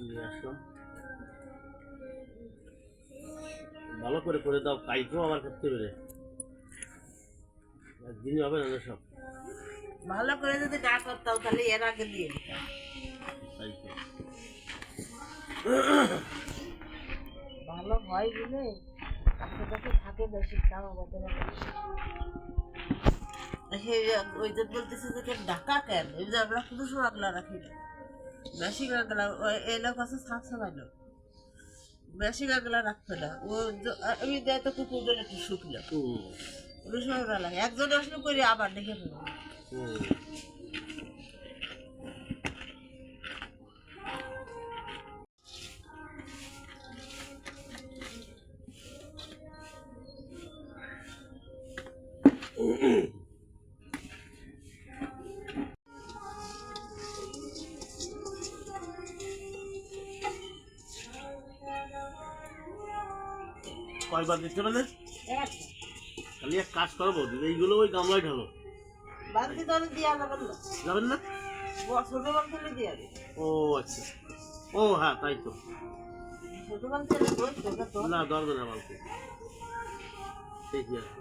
নিয়ে আসলাম ভালো করে করে দাও কাইকো আবার করতে পেরে। একদিন হবে না সব ভালো করে যদি না করতাম তাহলে এর আগে দিয়ে দিতাম। ভালো হয় বলে কাছে কাছে থাকে বেশি দাম আমাদের সেই ওই যে বলতেছে যে কেন ডাকা কেন? এই যে আমরা কোনো আগলা রাখি না বেশি আগলা এলো কাছে সাত সময় লোক। বেশি আগলা রাখতো না ও আমি দেয় তো একটু শুকলো সময় ভালো লাগে একজন আসলে করি আবার দেখে নেব কয়বার দিতে পারলে খালি এক কাজ করব এইগুলো ওই গামলায় ঢালো। যাবেন না? ও আচ্ছা। ও হ্যাঁ তাই তো। না দরকার না বলতে ঠিকই আছে